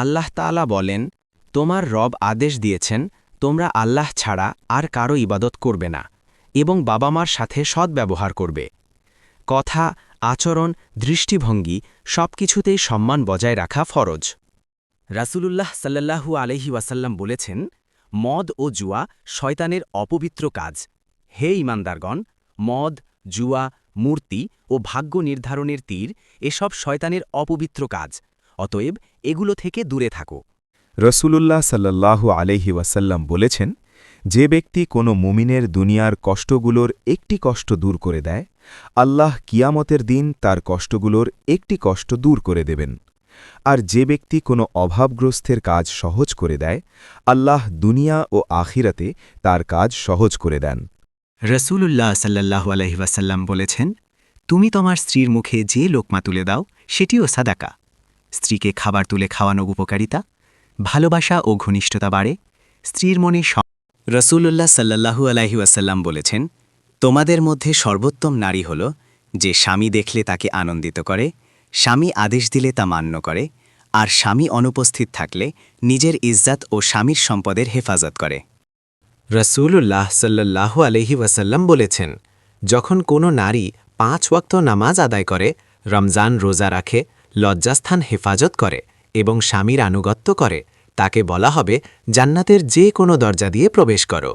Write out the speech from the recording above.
আল্লাহ তাআলা বলেন, তোমার রব আদেশ দিয়েছেন, তোমরা আল্লাহ ছাড়া আর কারও ইবাদত করবে না এবং বাবা মার সাথে সদ্ব্যবহার করবে। কথা, আচরণ, দৃষ্টিভঙ্গি সবকিছুতেই সম্মান বজায় রাখা ফরজ। রাসূলুল্লাহ সাল্লাল্লাহু আলহি ওয়াসাল্লাম বলেছেন, মদ ও জুয়া শয়তানের অপবিত্র কাজ। হে ইমানদারগণ মদ, জুয়া, মূর্তি ও ভাগ্য নির্ধারণের তীর এসব শয়তানের অপবিত্র কাজ। অতএব এগুলো থেকে দূরে থাকো। রসুলুল্লাহ সাল্লাল্লাহু আলহি ওয়াসাল্লাম বলেছেন, যে ব্যক্তি কোনো মুমিনের দুনিয়ার কষ্টগুলোর একটি কষ্ট দূর করে দেয়, আল্লাহ কিয়ামতের দিন তার কষ্টগুলোর একটি কষ্ট দূর করে দেবেন। আর যে ব্যক্তি কোনো অভাবগ্রস্তের কাজ সহজ করে দেয়, আল্লাহ দুনিয়া ও আখিরাতে তার কাজ সহজ করে দেন। রসুলুল্লাহ সাল্লাহু আলহিবাসাল্লাম বলেছেন, তুমি তোমার স্ত্রীর মুখে যে লোকমা তুলে দাও, সেটিও সাদাকা। স্ত্রীকে খাবার তুলে খাওয়ানো উপকারিতা, ভালোবাসা ও ঘনিষ্ঠতা বাড়ে, স্ত্রীর মনে রসুলুল্লাহ সাল্লাহু আলাহি ওয়াসাল্লাম বলেছেন, তোমাদের মধ্যে সর্বোত্তম নারী হল যে স্বামী দেখলে তাকে আনন্দিত করে, স্বামী আদেশ দিলে তা মান্য করে, আর স্বামী অনুপস্থিত থাকলে নিজের ইজ্জাত ও স্বামীর সম্পদের হেফাজত করে। রসুল্লাহ সাল্লাহ আলহি ওয়াসাল্লাম বলেছেন, যখন কোনো নারী পাঁচ ওয়াক্ত নামাজ আদায় করে, রমজান রোজা রাখে লজ্জাস্থান হেফাজত করে এবং স্বামীর আনুগত্য করে, তাকে বলা হবে জান্নাতের যে কোনো দরজা দিয়ে প্রবেশ করো।